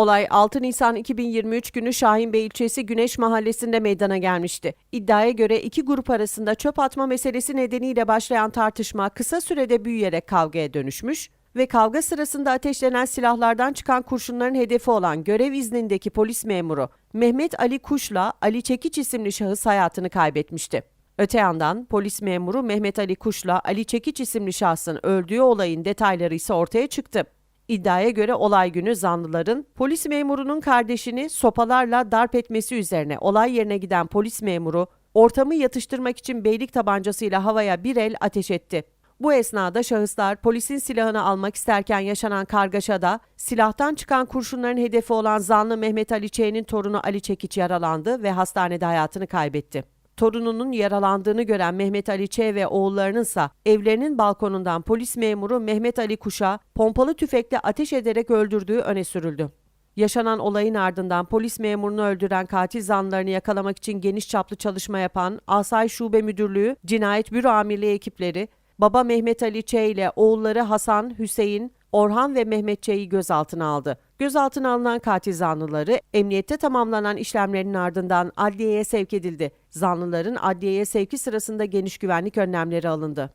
Olay 6 Nisan 2023 günü Şahinbey ilçesi Güneş Mahallesi'nde meydana gelmişti. İddiaya göre iki grup arasında çöp atma meselesi nedeniyle başlayan tartışma kısa sürede büyüyerek kavgaya dönüşmüş ve kavga sırasında ateşlenen silahlardan çıkan kurşunların hedefi olan görev iznindeki polis memuru Mehmet Ali Kuş'la Ali Çekiç isimli şahıs hayatını kaybetmişti. Öte yandan polis memuru Mehmet Ali Kuş'la Ali Çekiç isimli şahsın öldüğü olayın detayları ise ortaya çıktı. İddiaya göre olay günü zanlıların polis memurunun kardeşini sopalarla darp etmesi üzerine olay yerine giden polis memuru ortamı yatıştırmak için beylik tabancasıyla havaya bir el ateş etti. Bu esnada şahıslar polisin silahını almak isterken yaşanan kargaşada silahtan çıkan kurşunların hedefi olan zanlı Mehmet Ali Ç'nin torunu Ali Çekiç yaralandı ve hastanede hayatını kaybetti. Torununun yaralandığını gören Mehmet Ali Ç ve oğullarınınsa evlerinin balkonundan polis memuru Mehmet Ali Kuş'a pompalı tüfekle ateş ederek öldürdüğü öne sürüldü. Yaşanan olayın ardından polis memurunu öldüren katil zanlarını yakalamak için geniş çaplı çalışma yapan Asay Şube Müdürlüğü, Cinayet Büro Amirliği ekipleri, baba Mehmet Ali Ç ile oğulları Hasan, Hüseyin, Orhan ve Mehmet Ç'yi gözaltına aldı. Gözaltına alınan katil zanlıları emniyette tamamlanan işlemlerin ardından adliyeye sevk edildi. Zanlıların adliyeye sevki sırasında geniş güvenlik önlemleri alındı.